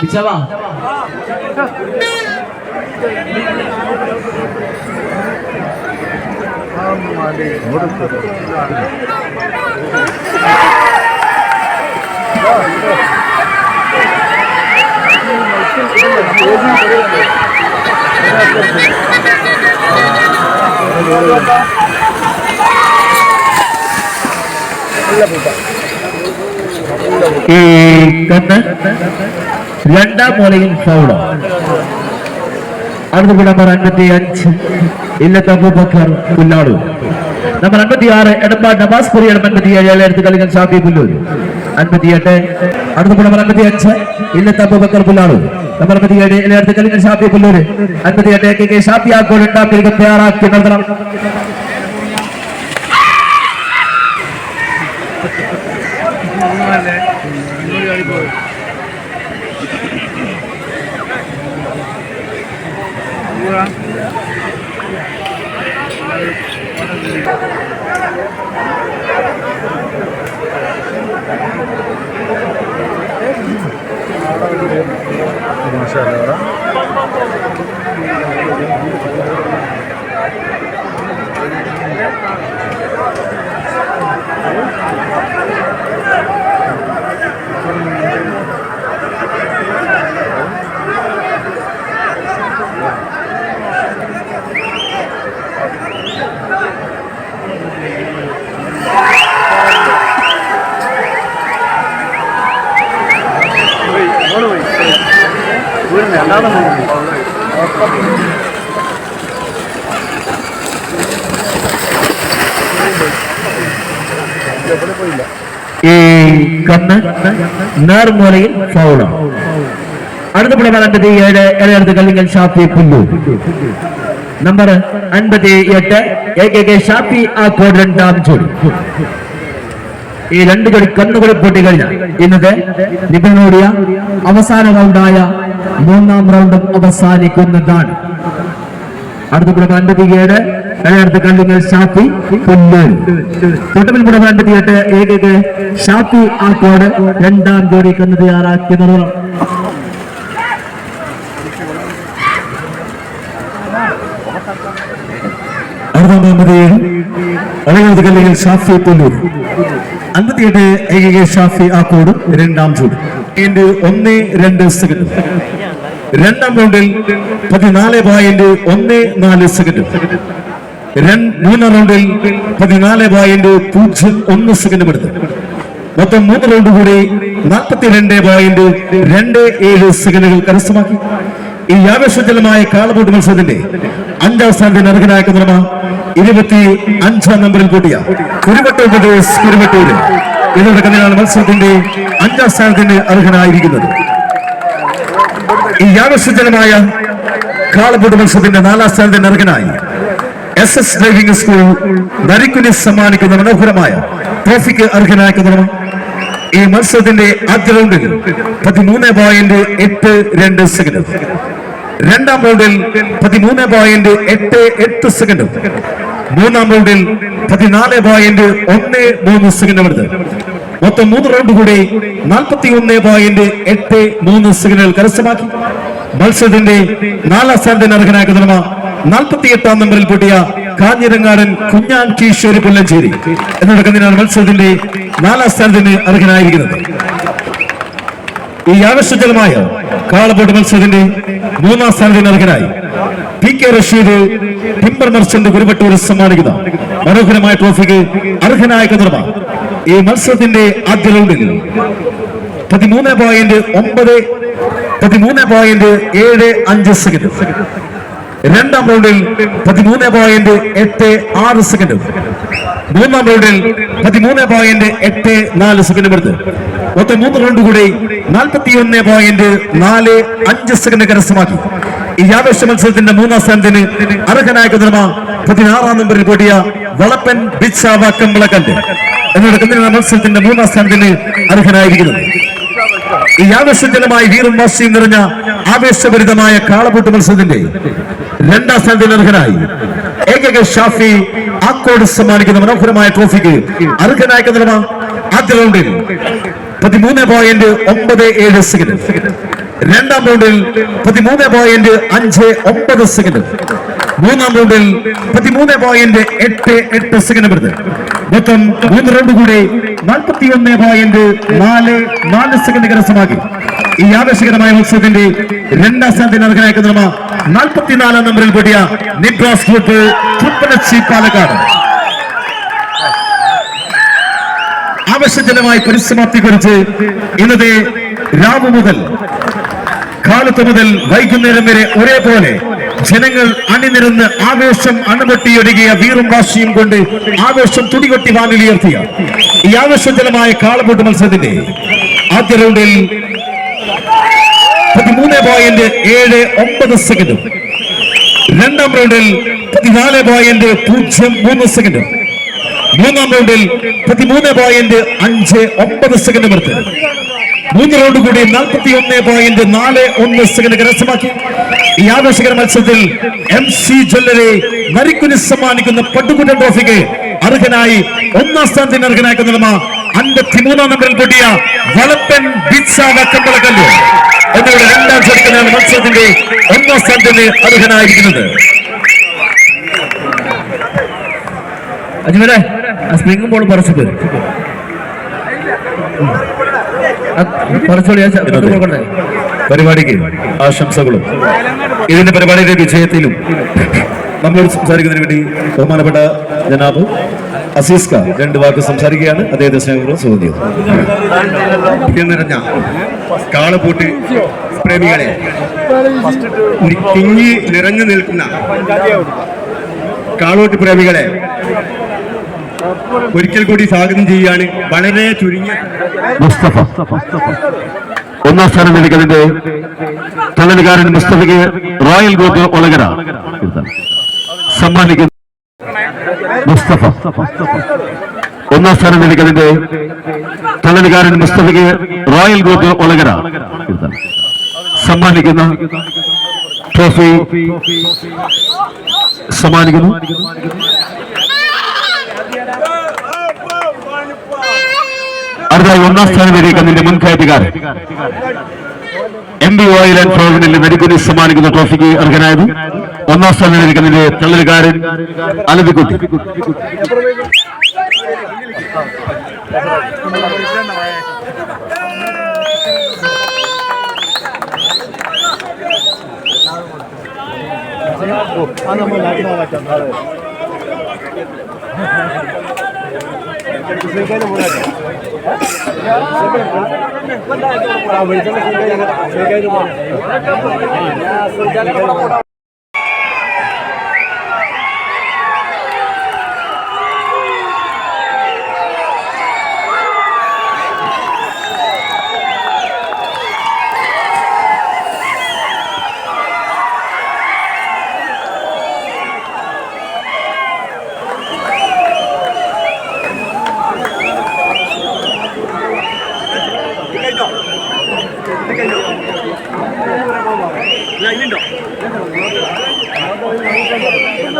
പിച്ചവാ ഈ കണ്ണ് രണ്ടാം മൂലയിൽ ഫൗൾ. അടുത്ത നമ്പർ അൻപത്തി അഞ്ച്. ഇല്ലത്ത് അബൂബക്കർ പുല്ലാടു നമ്പർ അൻപത്തി ആറ് എടപ്പാട് നവാസ് കുറിയാണ് അൻപത്തി ഏഴ് ഏഴെടുത്ത് കളിക്കാൻ ഷാഫി പുല്ലൂർ. അൻപത്തി എട്ട് അടുത്ത നമ്പർ അൻപത്തി അഞ്ച്. ഇല്ലത്ത് അബൂബക്കർ പുല്ലാടു നമ്പർ അൻപത്തി ഏഴ് ഏഴെടുത്ത് കളിക്കാൻ ഷാഫി പുല്ലൂർ. അൻപത്തി എട്ട് കെ കെ ഷാഫി ആക്കോൾ ഗോൾ ഉണ്ടാക്കി തയ്യാറാക്കി നടത്തണം. ഈ കണ്ണ് നേർമൂലയിൽ ഫൗൾ. അടുത്ത പിള്ളേർ അൻപത്തി ഏഴ് ഏഴെടുത്ത് കല്ലിങ്ങൽ ഷാഫി പുല്ലു. നമ്പർ അൻപത്തി എട്ട് എ കെ കെ ഷാഫി ആ കോഡ് രണ്ടാം ജോഡി ഈ രണ്ട് ജോഡി കന്നുകൂടി പൊട്ടി കഴിഞ്ഞ. ഇന്നത്തെ നിബിനോടിയ അവസാന റൗണ്ടായ മൂന്നാം റൗണ്ടും അവസാനിക്കുന്നതാണ്. അടുത്ത കുടുംബം അൻപത്തിയേഴ് അടുത്ത കല്ലുങ്ങൾ ഷാഫി പുല്ലൂർ തൊട്ടപ്പിൽ ആ കോഡ് രണ്ടാം ജോഡി കന്ന് തയ്യാറാക്കി നിർവഹണം കല്ലുകൾ ഷാഫി രണ്ടാം ജോഡി. ഒന്ന് രണ്ട് സെക്കൻഡ് രണ്ടാം റൗണ്ടിൽ പതിനാല് പോയിന്റ് ഒന്ന് നാല് സെക്കൻഡ് മൂന്നാം റൗണ്ടിൽ പതിനാല് പോയിന്റ് പൂജ്യം ഒന്ന് സെക്കൻഡ് എടുത്തു. മൊത്തം മൂന്ന് റൗണ്ട് കൂടി നാൽപ്പത്തിരണ്ട് പോയിന്റ് രണ്ട് ഏഴ് സെക്കൻഡുകൾ കരസ്ഥമാക്കി. ഈ ആവേശജലമായ കാളബോട്ട് മത്സരത്തിന്റെ അഞ്ചാം സ്ഥാനത്തിന് അർഹനായ കുതിരമ ഇരുപത്തി അഞ്ചാം നമ്പറിൽ കൂട്ടിയ കുരുവട്ടൂർ പ്രദേശ് കുരുവട്ടൂര്. ഇതോടെ കഥയാണ് മത്സരത്തിന്റെ അഞ്ചാം സ്ഥാനത്തിന് അർഹനായിരിക്കുന്നത്. ഈ ആവേശജലമായ കാളബോട്ട് മത്സരത്തിന്റെ നാലാം സ്ഥാനത്തിന് അർഹനായി S S driving school Narikkuni സമ്മാനിക്കുന്ന മനോഹരമായ ട്രോഫിക്ക് അർഹനാക്കുന്ന ഈ മത്സരത്തിന്റെ ആദ്യ റൗണ്ടിൽ പതിമൂന്ന് പോയിന്റ് എട്ട് രണ്ട് സെക്കൻഡ് രണ്ടാം റൗണ്ടിൽ പതിമൂന്ന് പോയിന്റ് എട്ട് എട്ട് സെക്കൻഡും മൂന്നാം റൗണ്ടിൽ പതിനാല് പോയിന്റ് ഒന്ന് മൂന്ന് സെക്കൻഡും എടുത്ത്. മൊത്തം മൂന്ന് റൗണ്ട് കൂടി നാൽപ്പത്തി ഒന്ന് പോയിന്റ് എട്ട് മൂന്ന് സെക്കൻഡുകൾ കരസ്ഥമാക്കി. മത്സരത്തിന്റെ നാലാം സ്ഥാനത്തിന് അർഹനാക്കുന്ന നാൽപ്പത്തി എട്ടാം നമ്പറിൽ പൊട്ടിയ കാഞ്ഞിരങ്ങാടൻ കുഞ്ഞാൻ കീശ്വരി പുല്ലഞ്ചേരി. എന്നടക്കുന്നതിനാണ് മത്സരത്തിന്റെ നാലാം സ്ഥാനത്തിന് അർഹനായിരിക്കുന്നത്. ഈ ആവേശജലമായ കാളപ്പോട്ട് മത്സരത്തിന്റെ മൂന്നാം സ്ഥാനത്തിന് അർഹനായി. P K Rasheed timber merchant Kuruvattur സമ്മാനിക്കുന്ന മനോഹരമായ ട്രോഫിക്ക് അർഹനായ കതിർമ ഈ മത്സരത്തിന്റെ ആദ്യ റൗണ്ടിൽ പതിമൂന്ന് പോയിന്റ് ഒമ്പത് പതിമൂന്ന് പോയിന്റ് ഏഴ് അഞ്ച് സെക്കൻഡ്. രണ്ടാം റൗണ്ടിൽ പതിമൂന്ന് പോയിന്റ് എട്ട് ആറ് സെക്കൻഡ് മൂന്നാം റൗണ്ടിൽ പതിമൂന്ന് പോയിന്റ് എട്ട് നാല് സെക്കൻഡ് എടുത്ത് മൊത്തം മൂന്ന് റൗണ്ട് കൂടി നാൽപ്പത്തി ഒന്ന് പോയിന്റ് നാല് അഞ്ച് സെക്കൻഡ് കരസ്ഥമാക്കി. ഈ ആവേശ മത്സരത്തിന്റെ മൂന്നാം സ്ഥാനത്തിന് അർഹനായ കുതിർമ പതിനാറാം നമ്പറിൽ കൂടിയ വളപ്പൻ ബിച്ചാവ കമ്പളക്കല്ല് എന്നെടുക്കുന്ന മത്സരത്തിന്റെ മൂന്നാം സ്ഥാനത്തിന് അർഹനായിരിക്കുന്നത് ഈ ആവേശജനമായി വീറും വാശിയും നിറഞ്ഞ ആവേശഭരിതമായ കാളപൂട്ട് മത്സരത്തിന്റെ രണ്ടാം സ്ഥാനത്തിന് അർഹനായി. ഷാഫി ആക്കോട് സമ്മാനിക്കുന്ന മനോഹരമായ ട്രോഫിക്ക് അർഹനായിക്കുന്ന ആദ്യ റൗണ്ടിൽ. പതിമൂന്ന് പോയിന്റ് ഒമ്പത് ഏഴ് സെക്കൻഡ്. രണ്ടാം റൗണ്ടിൽ പതിമൂന്ന് പോയിന്റ് അഞ്ച് ഒമ്പത് സെക്കൻഡ്. മൂന്നാം റൗണ്ടിൽ മുപ്പത്തിമൂന്ന് പോയിന്റ് എട്ട് എട്ട് സെക്കൻഡ് എടുത്ത് മൊത്തം മൂന്ന് റൗണ്ട് കൂടി നാൽപ്പത്തി ഒന്ന് പോയിന്റ് നാല് നാല് സെക്കൻഡ് കരസ്ഥമാക്കി. ഈ ആവേശകരമായ മത്സരത്തിന്റെ രണ്ടാം സ്ഥാനത്തിന് അർഹനായിക്കുന്ന നാൽപ്പത്തിനാലാം നമ്പറിൽ പെട്ടിയ നിബ്രാസ് ഗ്രൂപ്പ് തൃപ്പനച്ചി പാലക്കാട്. ആവശ്യജനമായി പരിസമാപ്തി കുറിച്ച് ഇന്നത്തെ രാവ് മുതൽ കാലത്ത് മുതൽ വൈകുന്നേരം വരെ ഒരേപോലെ ജനങ്ങൾ അണിനിരന്ന് ആവേശം അണുപൊട്ടിയൊരുകിയ വീറും വാശിയും കൊണ്ട് ആവേശം തുടികൊട്ടി വാനിലുയർത്തിയ ഈ ആവേശജലമായ കാളപൂട്ട് മത്സരത്തിന്റെ ആദ്യ റൗണ്ടിൽ പതിമൂന്ന് പോയിന്റ് ഏഴ് ഒമ്പത് സെക്കൻഡും രണ്ടാം റൗണ്ടിൽ പതിനാല് പോയിന്റ് പൂജ്യം മൂന്ന് സെക്കൻഡും മൂന്നാം റൗണ്ടിൽ പതിമൂന്ന് പോയിന്റ് അഞ്ച് ഒമ്പത് സെക്കൻഡും എടുത്ത് മൂന്ന് റൗണ്ട് കൂടി നാൽപ്പത്തി ഒന്ന് പോയിന്റ് നാല് ഒന്ന് സെക്കൻഡ് കരസ്ഥമാക്കി. ഈ ആവേശകര മത്സരത്തിൽ എം സി ജ്വല്ലറി നരിക്കുനി സമ്മാനിക്കുന്ന പട്ടുകുട്ടൻ ട്രോഫിക്ക് അർഹനായി ഒന്നാം സ്ഥാനത്തിന് അർഹനാക്കുന്ന അൻപത്തിമൂന്നാം നമ്പറിൽ കൂട്ടിയ വളപ്പൻ ബിച്ച വക്കമ്പളക്കല്ല് എന്നിവരുടെ രണ്ടാം ചേർക്കുന്നതാണ് മത്സരത്തിന്റെ ഒന്നാം സ്ഥാനത്തിന് അർഹനായിരിക്കുന്നത്. ആ സ്പ്രിംഗും ബോൾ പറിച്ചു പോയി പരിപാടിക്ക് ആശംസകളും ഇതിന്റെ പരിപാടിയുടെ വിജയത്തിലും നമ്മളോട് സംസാരിക്കുന്നതിന് വേണ്ടി ബഹുമാനപ്പെട്ട ജനാബ് അസീസ് രണ്ട് വാക്ക് സംസാരിക്കുകയാണ് അദ്ദേഹത്തെ സ്നേഹപൂർവം പ്രിയം നിറഞ്ഞ കാളപൂട്ട് പ്രേമികളെ തിങ്ങി നിറഞ്ഞു നിൽക്കുന്ന കാളോട്ട് പ്രേമികളെ ഒരിക്കൽ കൂടി സ്വാഗതം ചെയ്യുകയാണ്. വളരെ ചുരുങ്ങിയ മുസ്തഫ ഒന്നാം സ്ഥാനം ലഭിക്കുന്നതിന്റെ തള്ളലുകാരൻ മുസ്തഫയ്ക്ക് റോയൽ ഗ്രൂപ്പ് ഒളകര. സമ്മാനിക്കുന്നു മുസ്തഫ ഒന്നാം സ്ഥാനം ലഭിക്കുന്നതിന്റെ തള്ളലുകാരൻ മുസ്തഫയ്ക്ക് റോയൽ ഗ്രൂപ്പ് ഒളകര. സമ്മാനിക്കുന്ന ട്രോഫി സമ്മാനിക്കുന്നു. അടുത്തായി ഒന്നാം സ്ഥാനത്തിലേക്ക് നിന്റെ മുൻകയറ്റുകാരൻ എം ബി ഓയിൽ ആൻഡ് ഫ്രോവിനിൽ മെഡിക്കുനി സമ്മാനിക്കുന്ന ട്രോഫിക്ക് അർഹനായത് ഒന്നാം സ്ഥാനം സ്ഥാനത്തിരിക്കുന്നതിന്റെ തള്ളലുകാരൻ അലവിക്കുട്ടി. ആ നമ്മൾ శ్రీకాయలు శ్రీకాయలు